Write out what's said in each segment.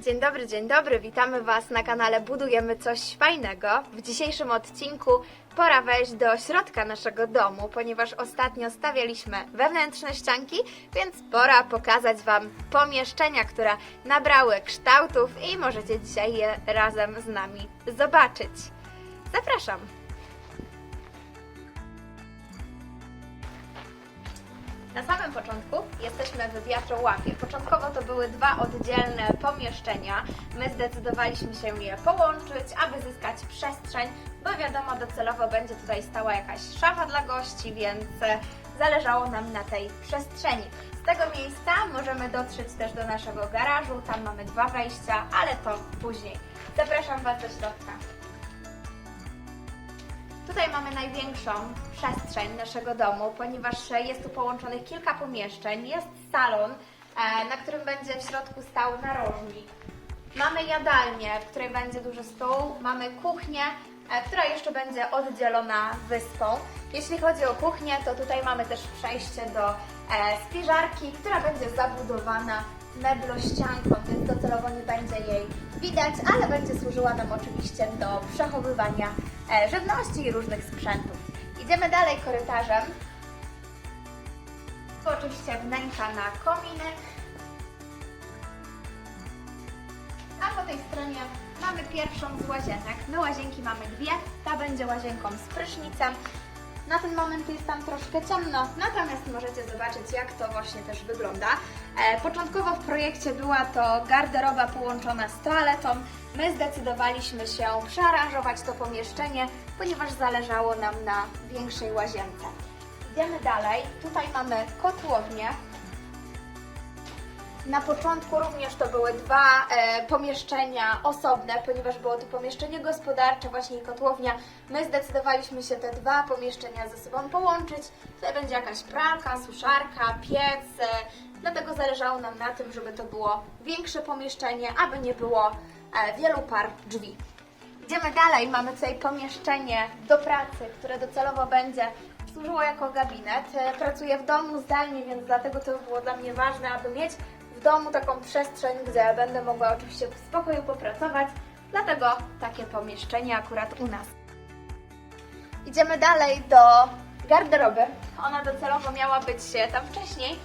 Dzień dobry, dzień dobry. Witamy Was na kanale Budujemy Coś Fajnego. W dzisiejszym odcinku pora wejść do środka naszego domu, ponieważ ostatnio stawialiśmy wewnętrzne ścianki, więc pora pokazać Wam pomieszczenia, które nabrały kształtów i możecie dzisiaj je razem z nami zobaczyć. Zapraszam! Na samym początku jesteśmy w wiatrołapie. Początkowo to były dwa oddzielne pomieszczenia. My zdecydowaliśmy się je połączyć, aby zyskać przestrzeń, bo wiadomo, docelowo będzie tutaj stała jakaś szafa dla gości, więc e, zależało nam na tej przestrzeni. Z tego miejsca możemy dotrzeć też do naszego garażu. Tam mamy dwa wejścia, ale to później. Zapraszam Was do środka. Tutaj mamy największą przestrzeń naszego domu, ponieważ jest tu połączonych kilka pomieszczeń. Jest salon, e, na którym będzie w środku stał narożnik. Mamy jadalnię, w której będzie duży stół. Mamy kuchnię, e, która jeszcze będzie oddzielona wyspą. Jeśli chodzi o kuchnię, to tutaj mamy też przejście do e, spiżarki, która będzie zabudowana meblościanką, więc docelowo nie będzie jej widać, ale będzie służyła nam oczywiście do przechowywania e, żywności i różnych sprzętów. Idziemy dalej korytarzem. Tu oczywiście wnęka na kominek. A po tej stronie mamy pierwszą z łazienek. My łazienki mamy dwie. Ta będzie łazienką z prysznicem. Na ten moment jest tam troszkę ciemno, natomiast możecie zobaczyć, jak to właśnie też wygląda. E, początkowo w projekcie była to garderoba połączona z toaletą. My zdecydowaliśmy się przearanżować to pomieszczenie, ponieważ zależało nam na większej łazience. Idziemy dalej. Tutaj mamy kotłownię. Na początku również to były dwa e, pomieszczenia osobne, ponieważ było to pomieszczenie gospodarcze, właśnie i kotłownia. My zdecydowaliśmy się te dwa pomieszczenia ze sobą połączyć. Tutaj będzie jakaś pralka, suszarka, piec, e, dlatego zależało nam na tym, żeby to było większe pomieszczenie, aby nie było e, wielu par drzwi. Idziemy dalej, mamy tutaj pomieszczenie do pracy, które docelowo będzie służyło jako gabinet. E, Pracuję w domu zdalnie, więc dlatego to było dla mnie ważne, aby mieć w domu taką przestrzeń, gdzie będę mogła oczywiście w spokoju popracować. Dlatego takie pomieszczenie akurat u nas. Idziemy dalej do garderoby. Ona docelowo miała być tam wcześniej, e,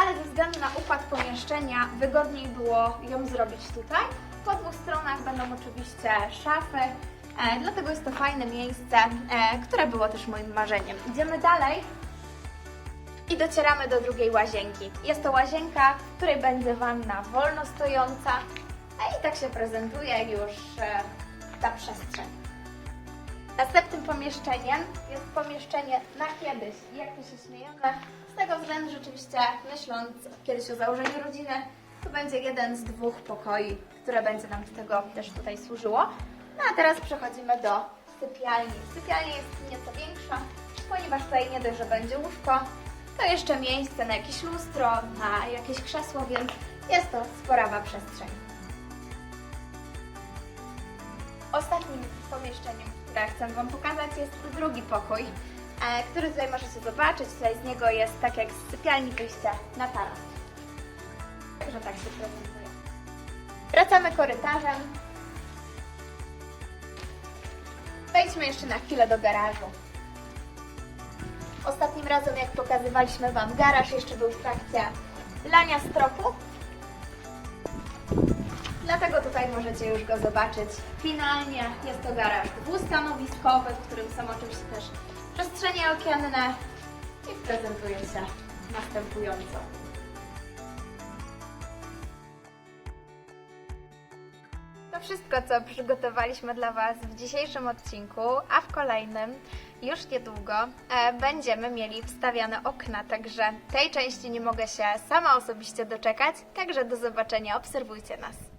ale ze względu na układ pomieszczenia wygodniej było ją zrobić tutaj. Po dwóch stronach będą oczywiście szafy, e, dlatego jest to fajne miejsce, e, które było też moim marzeniem. Idziemy dalej i docieramy do drugiej łazienki. Jest to łazienka, w której będzie wanna wolno stojąca, i tak się prezentuje już e, ta przestrzeń. Następnym pomieszczeniem jest pomieszczenie na kiedyś. Jak to się śmiejemy? Z tego względu rzeczywiście myśląc kiedyś o założeniu rodziny, to będzie jeden z dwóch pokoi, które będzie nam do tego też tutaj służyło. No a teraz przechodzimy do sypialni. Sypialnia jest nieco większa, ponieważ tutaj nie dość, że będzie łóżko, to jeszcze miejsce na jakieś lustro, na jakieś krzesło, więc jest to sporawa przestrzeń. Ostatnim pomieszczeniem, które chcę Wam pokazać, jest drugi pokój, e, który tutaj możecie zobaczyć. Tutaj z niego jest, tak jak z sypialni, wyjście na taras. Także tak się prezentuje. Wracamy korytarzem. Wejdźmy jeszcze na chwilę do garażu. Ostatnim razem, jak pokazywaliśmy Wam garaż, jeszcze był w trakcie lania stropu. Dlatego tutaj możecie już go zobaczyć finalnie. Jest to garaż dwustanowiskowy, w którym są oczywiście też przestrzenie okienne i prezentuje się następująco. Wszystko, co przygotowaliśmy dla Was w dzisiejszym odcinku, a w kolejnym już niedługo e, będziemy mieli wstawiane okna, także tej części nie mogę się sama osobiście doczekać, także do zobaczenia, obserwujcie nas.